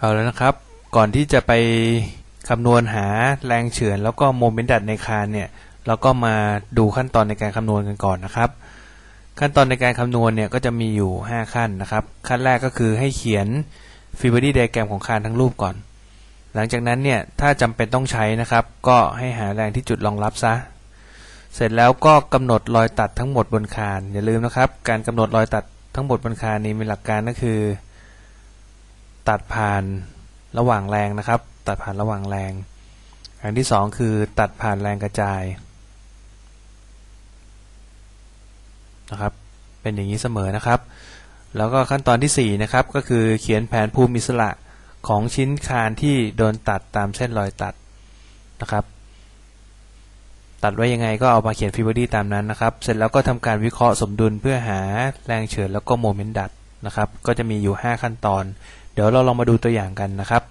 เอาแล้วนะครับ ก่อนที่จะไปคำนวณหาแรงเฉือนแล้วก็โมเมนต์ดัดในคานเนี่ยเราก็มาดูขั้นตอนในการคำนวณกันก่อนนะครับ ขั้นตอนในการคำนวณเนี่ยก็จะมีอยู่ 5 ขั้นนะครับ ขั้นแรกก็คือให้เขียนฟีเบอร์ดี้ไดแกรมของคานทั้งรูปก่อน หลังจากนั้นเนี่ยถ้าจำเป็นต้องใช้นะครับ ก็ให้หาแรงที่จุดรองรับซะ เสร็จแล้วก็กำหนดรอยตัดทั้งหมดบนคานอย่าลืมนะครับ การกำหนดรอยตัดทั้งหมดบนคานนี้มีหลักการก็คือ ตัดผ่านระหว่างแรงนะครับ ตัดผ่านระหว่างแรง อันที่สองคือตัดผ่านแรงกระจายนะครับ เป็นอย่างนี้เสมอนะครับ แล้วก็ขั้นตอนที่สี่นะครับ ก็คือเขียนแผนภูมิสระของชิ้นคานที่โดนตัดตามเส้นรอยตัดนะครับ ตัดไว้ยังไงก็เอามาเขียนฟิบอดี้ตามนั้นนะครับ เสร็จแล้วก็ทำการวิเคราะห์สมดุลเพื่อหาแรงเฉือนแล้วก็โมเมนต์ดัดนะครับ ก็จะมีอยู่ 5 ขั้นตอน เดี๋ยวเราลองมาดูตัวอย่างกันนะครับ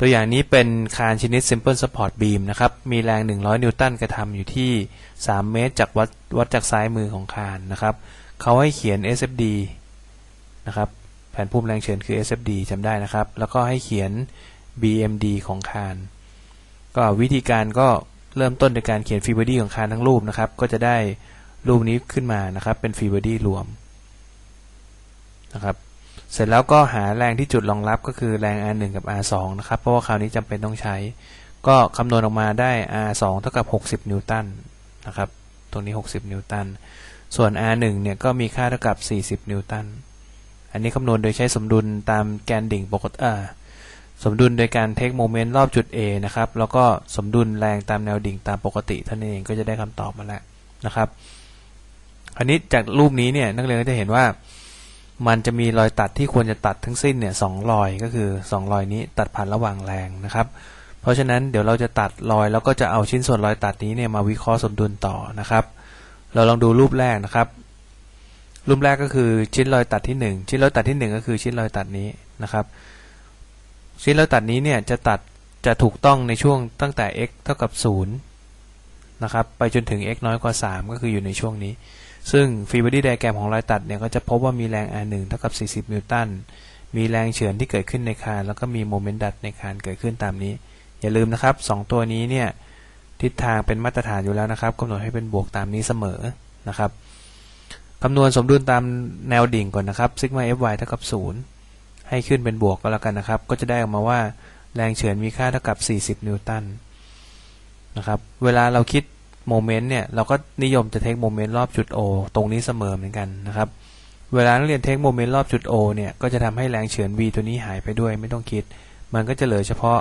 ตัวอย่างนี้เป็นคานชนิด Simple Support Beam นะครับ มีแรง 100 นิวตันกระทำอยู่ที่ 3 เมตร จากวัดวัดจากซ้ายมือของคานนะครับเขาให้เขียน SFD นะครับ แผนภูมิแรงเฉือนคือ SFD จำได้นะครับ แล้วก็ให้เขียน BMD ของคาน ก็วิธีการก็เริ่มต้นในการเขียนฟีเบอร์ดี้ของคานทั้งรูปนะครับ ก็จะได้รูปนี้ขึ้นมานะครับ เป็นฟีเบอร์ดี้รวมนะครับ เสร็จแล้วก็หาแรงที่จุดรองรับก็คือแรง R1 กับ R2 นะครับ เพราะว่าคราวนี้จำเป็นต้องใช้ ก็คำนวณออกมาได้ R2 เท่ากับ 60 นิวตันนะครับ ตรงนี้ 60 นิวตัน ส่วน R1 เนี่ยก็มีค่าเท่ากับ 40 นิวตัน อันนี้คำนวณโดยใช้สมดุลตามแกนดิ่งปกติสมดุลโดยการเทคโมเมนต์รอบจุด A นะครับ แล้วก็สมดุลแรงตามแนวดิ่งตามปกติท่านเองก็จะได้คำตอบมาแล้วนะครับ อันนี้จากรูปนี้เนี่ยนักเรียนก็จะเห็นว่า มันจะมีรอยตัดที่ควรจะตัดทั้งสิ้นเนี่ยสองรอยก็คือ2รอยนี้ตัดผ่านระหว่างแรงนะครับ เพราะฉะนั้นเดี๋ยวเราจะตัดรอยแล้วก็จะเอาชิ้นส่วนรอยตัดนี้เนี่ยมาวิเคราะห์สมดุลต่อนะครับ เราลองดูรูปแรกนะครับ รูปแรกก็คือชิ้นรอยตัดที่ 1 ชิ้นรอยตัดที่ 1 ก็คือชิ้นรอยตัดนี้นะครับ ชิ้นรอยตัดนี้เนี่ยจะตัดจะถูกต้องในช่วงตั้งแต่ x เท่ากับ 0 นะครับไปจนถึง x น้อยกว่า 3 ก็คืออยู่ในช่วงนี้ ซึ่งฟีเบอร์ดี้ไดแกรมของรอยตัดเนี่ยก็จะพบว่ามีแรง r1 เท่ากับ 40 นิวตัน มีแรงเฉือนที่เกิดขึ้นในคาน แล้วก็มีโมเมนต์ดัดในคานเกิดขึ้นตามนี้ อย่าลืมนะครับ 2 ตัวนี้เนี่ยทิศทางเป็นมาตรฐานอยู่แล้วนะครับกำหนดให้เป็นบวกตามนี้เสมอนะครับคำนวณสมดุลตามแนวดิ่งก่อนนะครับซิกมา fy เท่ากับ 0 ให้ขึ้นเป็นบวกก็แล้วกันนะครับ ก็จะได้ออกมาว่าแรงเฉือนมีค่าเท่ากับ 40 นิวตันนะครับ เวลาเราคิด โมเมนต์เนี่ยเราก็นิยมจะเทคโมเมนต์รอบจุด O ตรงนี้เสมอเหมือนกันนะครับ เวลานักเรียนเทคโมเมนต์รอบจุด O เนี่ยก็จะทำให้แรงเฉือน v ตัวนี้หายไปด้วยไม่ต้องคิด มันก็จะเหลือเฉพาะ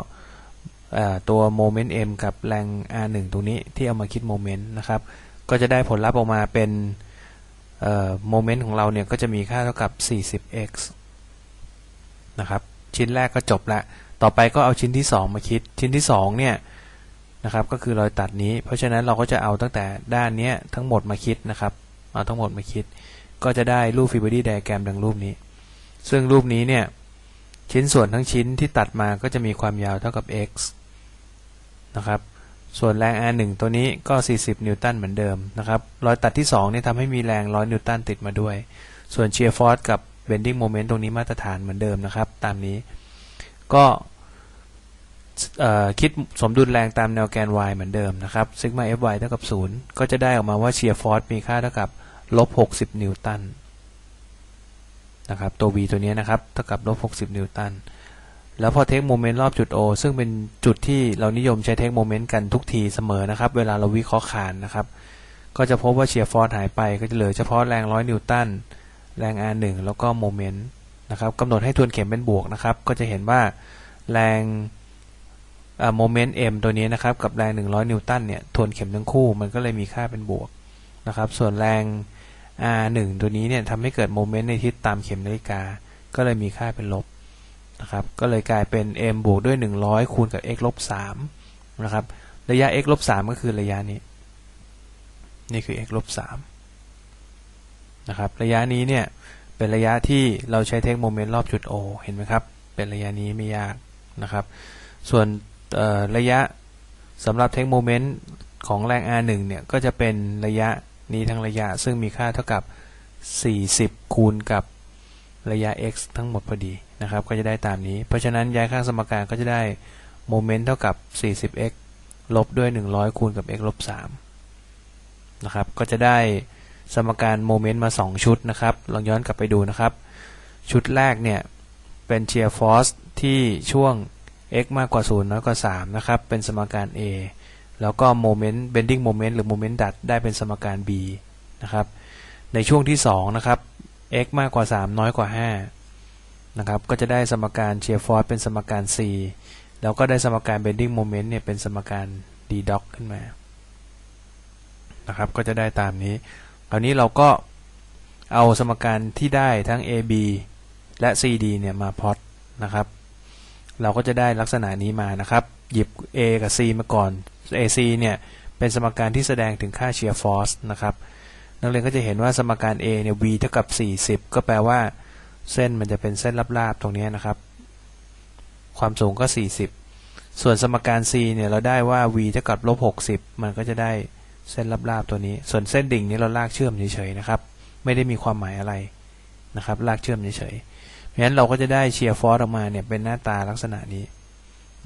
ตัวโมเมนต์ m กับแรง r1 ตรงนี้ที่เอามาคิดโมเมนต์นะครับ ก็จะได้ผลลัพธ์ออกมาเป็นโมเมนต์ของเราเนี่ยก็จะมีค่าเท่ากับ 40x นะครับ ชิ้นแรกก็จบละ ต่อไปก็เอาชิ้นที่ 2 มาคิด ชิ้นที่2เนี่ย นะครับ ก็คือรอยตัดนี้ เพราะฉะนั้นเราก็จะเอาตั้งแต่ด้านนี้ทั้งหมดมาคิดนะครับ เอาทั้งหมดมาคิด ก็จะได้รูปฟิบอดี้ไดแกรมดังรูปนี้ ซึ่งรูปนี้เนี่ยชิ้นส่วนทั้งชิ้นที่ตัดมาก็จะมีความยาวเท่ากับ x นะครับ ส่วนแรง r1 ตัวนี้ก็ 40 นิวตันเหมือนเดิมนะครับ รอยตัดที่2เนี่ยทำให้มีแรง 100 นิวตันติดมาด้วย ส่วนเชียร์ฟอร์สกับเบนดิ้งโมเมนต์ตรงนี้มาตรฐานเหมือนเดิมนะครับ ตามนี้ ก็ คิดสมดุลแรงตามแนวแกน y เหมือนเดิมนะครับซิกมา fy เท่ากับ 0 ก็จะได้ออกมาว่าเชียร์ฟอร์สมีค่าเท่ากับลบ 60 นิวตันนะครับตัว v ตัวนี้นะครับเท่ากับลบ 60 นิวตัน แล้วพอเทคโมเมนต์รอบจุด O ซึ่งเป็นจุดที่เรานิยมใช้เทคโมเมนต์กันทุกทีเสมอนะครับ เวลาเราวิเคราะห์คานนะครับ ก็จะพบว่าเชียร์ฟอร์สหายไป ก็จะเหลือเฉพาะแรง 100 นิวตัน แรง R1 แล้วก็โมเมนต์นะครับกำหนดให้ทวนเข็มเป็นบวกนะครับ ก็จะเห็นว่าแรง โมเมนต์ m ตัวนี้นะครับ กับแรง 100 นิวตันเนี่ยทวนเข็มทั้งคู่มันก็เลยมีค่าเป็นบวกนะครับ ส่วนแรง r1 ตัวนี้เนี่ยทำให้เกิดโมเมนต์ในทิศตามเข็มนาฬิกา ก็เลยมีค่าเป็นลบนะครับ ก็เลยกลายเป็น m บวกด้วย 100 คูณกับ x ลบ3นะครับ ระยะ x ลบ3ก็คือระยะนี้ นี่คือ x ลบ3นะครับ ระยะนี้เนี่ยเป็นระยะที่เราใช้เทคโมเมนต์รอบจุด O เห็นไหมครับ เป็นระยะนี้ไม่ยากนะครับ ส่วน ระยะสำหรับเทคโมเมนต์ของแรง r1 เนี่ยก็จะเป็นระยะนี้ทั้งระยะ ซึ่งมีค่าเท่ากับ 40 คูณกับระยะ x ทั้งหมดพอดีนะครับก็จะได้ตามนี้ เพราะฉะนั้นย้ายข้างสมการก็จะได้โมเมนต์เท่ากับ 40x ลบด้วย 100 คูณกับ x ลบ3นะครับก็จะได้สมการโมเมนต์มา 2 ชุดนะครับ ลองย้อนกลับไปดูนะครับ ชุดแรกเนี่ยเป็นเชียร์ฟอร์สที่ช่วง x มากกว่า 0 น้อยกว่า 3 นะครับ เป็นสมการ A แล้วก็โมเมนต์เบนดิ้งโมเมนต์หรือโมเมนต์ดัดได้เป็นสมการ B นะครับ ในช่วงที่ 2 นะครับ x มากกว่า 3 น้อยกว่า 5 นะครับ ก็จะได้สมการเชียร์ฟอร์สเป็นสมการ C แล้วก็ได้สมการ bending moment เนี่ยเป็นสมการ d doc ขึ้นมา นะครับ ก็จะได้ตามนี้ คราวนี้เราก็เอาสมการที่ได้ทั้ง AB และ CD เนี่ยมาพอตนะครับ เราก็จะได้ลักษณะนี้มานะครับ หยิบ A กับ C มาก่อน AC เนี่ยเป็นสมการที่แสดงถึงค่า shear force นะครับนักเรียนก็จะเห็นว่าสมการ A เนี่ย V เท่ากับ 40 ก็แปลว่า เส้นมันจะเป็นเส้นราบๆตรงนี้นะครับ ความสูงก็ 40 ส่วนสมการ C เนี่ยเราได้ว่า v เท่ากับลบ60 มันก็จะได้เส้นราบๆตัวนี้ ส่วนเส้นดิ่งนี้เราลากเชื่อมเฉยๆนะครับ ไม่ได้มีความหมายอะไรนะครับ ลากเชื่อมเฉยๆ เพราะฉะนั้นเราก็จะได้เชียร์ฟอร์ออกมาเนี่ยเป็นหน้าตาลักษณะนี้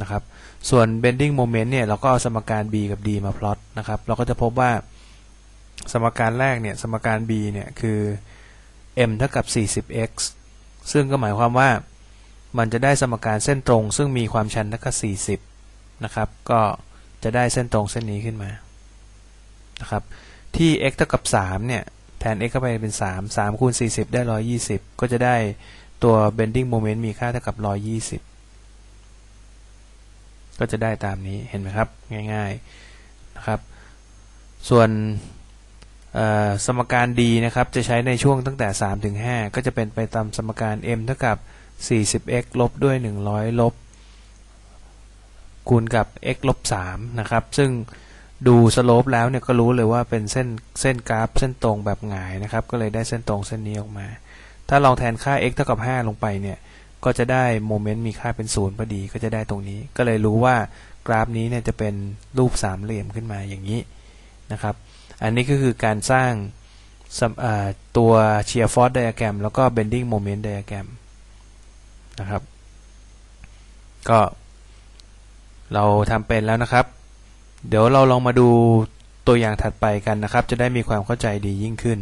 นะครับ ส่วน bending moment เนี่ยเราก็เอาสมการ b กับ d มาพลอตนะครับ เราก็จะพบว่าสมการแรกเนี่ยสมการ b เนี่ยคือ m เท่ากับ 40x ซึ่งก็หมายความว่ามันจะได้สมการเส้นตรง ซึ่งมีความชันเท่ากับ40นะครับ ก็จะได้เส้นตรงเส้นนี้ขึ้นมานะครับ ที่ x เท่ากับ3เนี่ยแทน x เข้าไปเป็น 3 3คูณ40 ได้ 120 ก็จะได้ ตัว bending moment มีค่าเท่ากับ 120 ก็จะได้ตามนี้เห็นไหมครับ ง่ายๆนะครับ ส่วนสมการ d นะครับ จะใช้ในช่วงตั้งแต่ 3 ถึง 5 ก็จะเป็นไปตามสมการ m เท่ากับ 40x ลบด้วย 100 ลบ คูณกับ x ลบ 3 นะครับ ซึ่งดูสโลปแล้วเนี่ยก็รู้เลยว่าเป็นเส้นเส้นกราฟเส้นตรงแบบหงายนะครับ ก็เลยได้เส้นตรงเส้นนี้ออกมา ถ้าลองแทนค่า x เท่ากับ 5 ลงไปเนี่ย ก็จะได้โมเมนต์มีค่าเป็นศูนย์พอดี ก็จะได้ตรงนี้ ก็เลยรู้ว่ากราฟนี้เนี่ยจะเป็นรูปสามเหลี่ยมขึ้นมาอย่างนี้นะครับ อันนี้ก็คือการสร้างตัว shear force diagram แล้วก็ bending moment diagram นะครับ ก็เราทำเป็นแล้วนะครับ เดี๋ยวเราลองมาดูตัวอย่างถัดไปกันนะครับ จะได้มีความเข้าใจดียิ่งขึ้น